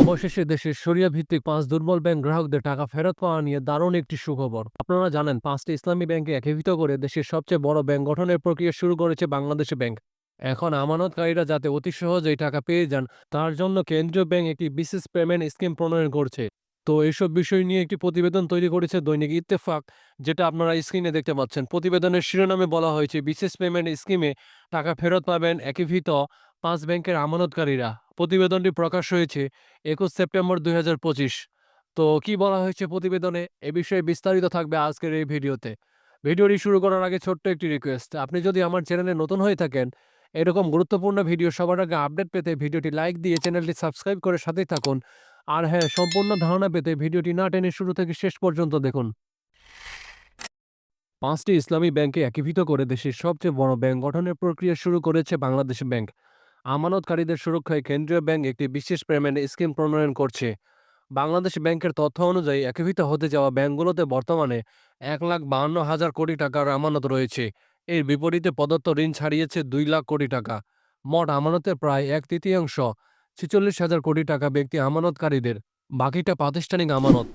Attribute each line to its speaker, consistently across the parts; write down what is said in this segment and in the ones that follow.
Speaker 1: অবশেষে দেশের সরিয়া ভিত্তিক পাঁচ দুর্বল ব্যাংক গ্রাহকদের টাকা ফেরত পাওয়া নিয়ে দারুণ একটি সুখবর। আপনারা জানেন, পাঁচটি ইসলামী ব্যাংকে একীভূত করে দেশের সবচেয়ে বড় ব্যাংক গঠনের প্রক্রিয়া শুরু করেছে বাংলাদেশ ব্যাংক। এখন আমানতকারীরা যাতে অতি সহজেই টাকা পেয়ে যান, তার জন্য কেন্দ্রীয় ব্যাংক একটি বিশেষ পেমেন্ট স্কিম প্রণয়ন করছে। তো এইসব বিষয় নিয়ে একটি প্রতিবেদন তৈরি করেছে দৈনিক ইত্তেফাক, যেটা আপনারা স্ক্রিনে দেখতে পাচ্ছেন। প্রতিবেদনের শিরোনামে বলা হয়েছে, বিশেষ পেমেন্ট স্কিমে টাকা ফেরত পাবেন একীভূত পাঁচ ব্যাংকের আমানতকারীরা। প্রতিবেদনটি প্রকাশ হয়েছে একুশ সেপ্টেম্বর দুই হাজার পঁচিশ। তো কি বলা হয়েছে প্রতিবেদনে? এ বিষয়ে বিস্তারিত থাকবে আজকের এই ভিডিওতে। ভিডিওটি শুরু করার আগে ছোট্ট একটি রিকোয়েস্ট আপনি যদি আমার চ্যানেলে নতুন হয়ে থাকেন, এরকম গুরুত্বপূর্ণ ভিডিও সবার আগে আপডেট পেতে ভিডিওটি লাইক দিয়ে চ্যানেলটি সাবস্ক্রাইব করে সাথেই থাকুন। আর হ্যাঁ সম্পূর্ণ ধারণা পেতে ভিডিওটি না টেনে শুরু থেকে শেষ পর্যন্ত দেখুন। পাঁচটি ইসলামী ব্যাংকে একীভূত করে দেশের সবচেয়ে বড় ব্যাংক গঠনের প্রক্রিয়া শুরু করেছে বাংলাদেশ ব্যাংক। আমানতকারীদের সুরক্ষায় কেন্দ্রীয় ব্যাংক একটি বিশেষ পেমেন্ট স্কিম প্রণয়ন করছে। বাংলাদেশ ব্যাংকের তথ্য অনুযায়ী একীভূত হতে যাওয়া ব্যাংকগুলোতে বর্তমানে এক লাখ বাহান্ন হাজার কোটি টাকার আমানত রয়েছে। এর বিপরীতে প্রদত্ত ঋণ ছাড়িয়েছে দুই লাখ কোটি টাকা। মোট আমানতের প্রায় এক তৃতীয়াংশ, ছেচল্লিশ হাজার কোটি টাকা ব্যক্তি আমানতকারীদের, বাকিটা প্রাতিষ্ঠানিক আমানত।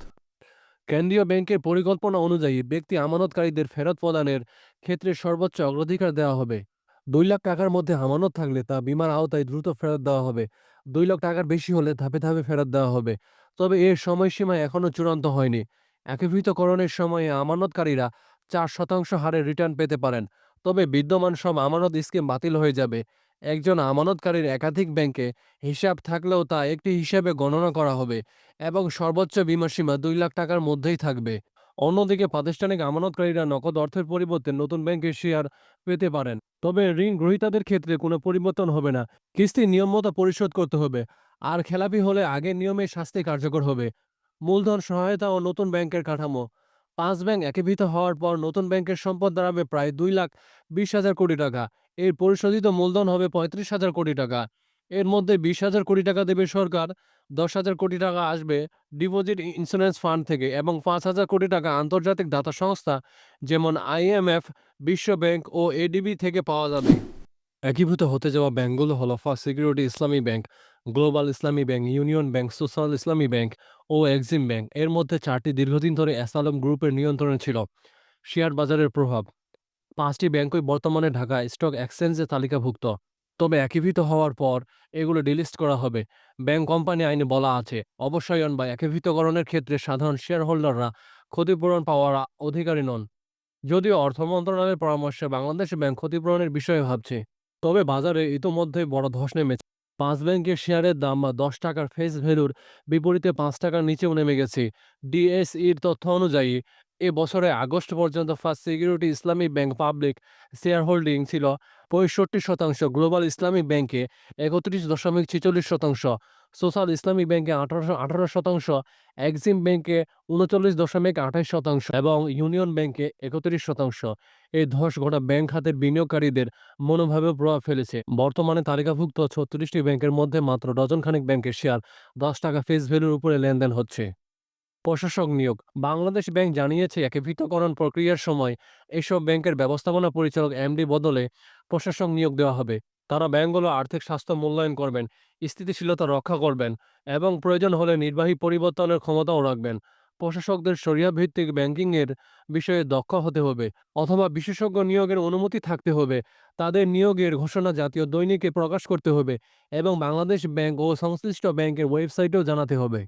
Speaker 1: কেন্দ্রীয় ব্যাংকের পরিকল্পনা অনুযায়ী ব্যক্তি আমানতকারীদের ফেরত প্রদানের ক্ষেত্রে সর্বোচ্চ অগ্রাধিকার দেওয়া হবে। দুই লাখ টাকার মধ্যে আমানত থাকলে তা বিমার আওতায় দ্রুত ফেরত দেওয়া হবে। দুই লাখ টাকার বেশি হলে ধাপে ধাপে ফেরত দেওয়া হবে। তবে এর সময়সীমা এখনও চূড়ান্ত হয়নি। একীভূতকরণের সময়ে আমানতকারীরা চার শতাংশ হারে রিটার্ন পেতে পারেন। তবে বিদ্যমান সব আমানত স্কিম বাতিল হয়ে যাবে। একজন আমানতকারীর একাধিক ব্যাংকে হিসাব থাকলেও তা একটি হিসাবে গণনা করা হবে এবং সর্বোচ্চ বিমাসীমা দুই লাখ টাকার মধ্যেই থাকবে। অন্যদিকে প্রাতিষ্ঠানিক আমানতকারীরা নগদ অর্থের পরিবর্তে নতুন ব্যাংকের শেয়ার পেতে পারেন। তবে ঋণ গ্রহীতাদের ক্ষেত্রে কোনো পরিবর্তন হবে না। কিস্তি নিয়ম মতো পরিশোধ করতে হবে। আর খেলাপি হলে আগের নিয়মে শাস্তি কার্যকর হবে। মূলধন সহায়তা ও নতুন ব্যাংকের কাঠামো। পাঁচ ব্যাংক একীভূত হওয়ার পর নতুন ব্যাংকের সম্পদ দাঁড়াবে প্রায় দুই লাখ বিশ হাজার কোটি টাকা। এর পরিশোধিত মূলধন হবে পঁয়ত্রিশ হাজার কোটি টাকা। এর মধ্যে বিশ হাজার কোটি টাকা দেবে সরকার, দশ হাজার কোটি টাকা আসবে ডিপোজিট ইন্স্যুরেন্স ফান্ড থেকে এবং পাঁচ হাজার কোটি টাকা আন্তর্জাতিক দাতা সংস্থা যেমন আইএমএফ বিশ্ব ব্যাংক ও এডিবি থেকে পাওয়া যাবে। একীভূত হতে যাওয়া ব্যাংকগুলো হলো First Security Islami Bank, Global Islami Bank, Union Bank, Social Islami Bank ও এক্সিম ব্যাংক। এর মধ্যে চারটি দীর্ঘদিন ধরে অ্যাসালম গ্রুপের নিয়ন্ত্রণে ছিল। শেয়ার বাজারের প্রভাব। পাঁচটি ব্যাংকই বর্তমানে ঢাকা স্টক এক্সচেঞ্জে তালিকাভুক্ত। তবে একীভূত হওয়ার পর এগুলো ডিলিস্ট করা হবে। ব্যাংক কোম্পানি আইনে বলা আছে অবসায়ন বা একীভূতকরণের ক্ষেত্রে সাধারণ শেয়ার হোল্ডাররা ক্ষতিপূরণ পাওয়ার অধিকারী নন। যদিও অর্থ মন্ত্রণালয়ের পরামর্শে বাংলাদেশ ব্যাংক ক্ষতিপূরণের বিষয়ে ভাবছে, তবে বাজারে ইতোমধ্যে বড় ধস নেমেছে। পাঁচ ব্যাংকের শেয়ারের দাম বা দশ টাকার ফেস ভ্যালুর বিপরীতে পাঁচ টাকার নিচেও নেমে গেছে। ডিএসইর তথ্য অনুযায়ী এ বছরে আগস্ট পর্যন্ত First Security Islami Bank public share holding ছিল পঁয়ষট্টি শতাংশ, গ্লোবাল ইসলামিক ব্যাংকে একত্রিশ দশমিক ছেচল্লিশ শতাংশ, সোশ্যাল ইসলামিক ব্যাংকে আঠারোশো আঠারো শতাংশ, এক্সিম ব্যাংকে উনচল্লিশ দশমিক আঠাশ শতাংশ এবং ইউনিয়ন ব্যাংকে একত্রিশ শতাংশ। এই ধস গোটা ব্যাংক খাতের বিনিয়োগকারীদের মনোভাবে প্রভাব ফেলেছে। বর্তমানে তালিকাভুক্ত ছত্রিশটি ব্যাংকের মধ্যে মাত্র ডজনখানেক ব্যাংকের শেয়ার দশ টাকা ফেস ভ্যালুর উপরে লেনদেন হচ্ছে। প্রশাসক নিয়োগ। বাংলাদেশ ব্যাংক জানিয়েছে একীভূতকরণ প্রক্রিয়ার সময় এসব ব্যাংকের ব্যবস্থাপনা পরিচালক এমডি বদলে প্রশাসক নিয়োগ দেওয়া হবে। তারা ব্যাংকগুলো আর্থিক স্বাস্থ্য মূল্যায়ন করবেন, স্থিতিশীলতা রক্ষা করবেন এবং প্রয়োজন হলে নির্বাহী পরিবর্তনের ক্ষমতাও রাখবেন। প্রশাসকদের সরিয়া ভিত্তিক ব্যাংকিংয়ের বিষয়ে দক্ষ হতে হবে অথবা বিশেষজ্ঞ নিয়োগের অনুমতি থাকতে হবে। তাদের নিয়োগের ঘোষণা জাতীয় দৈনিকে প্রকাশ করতে হবে এবং বাংলাদেশ ব্যাংক ও সংশ্লিষ্ট ব্যাংকের ওয়েবসাইটেও জানাতে হবে।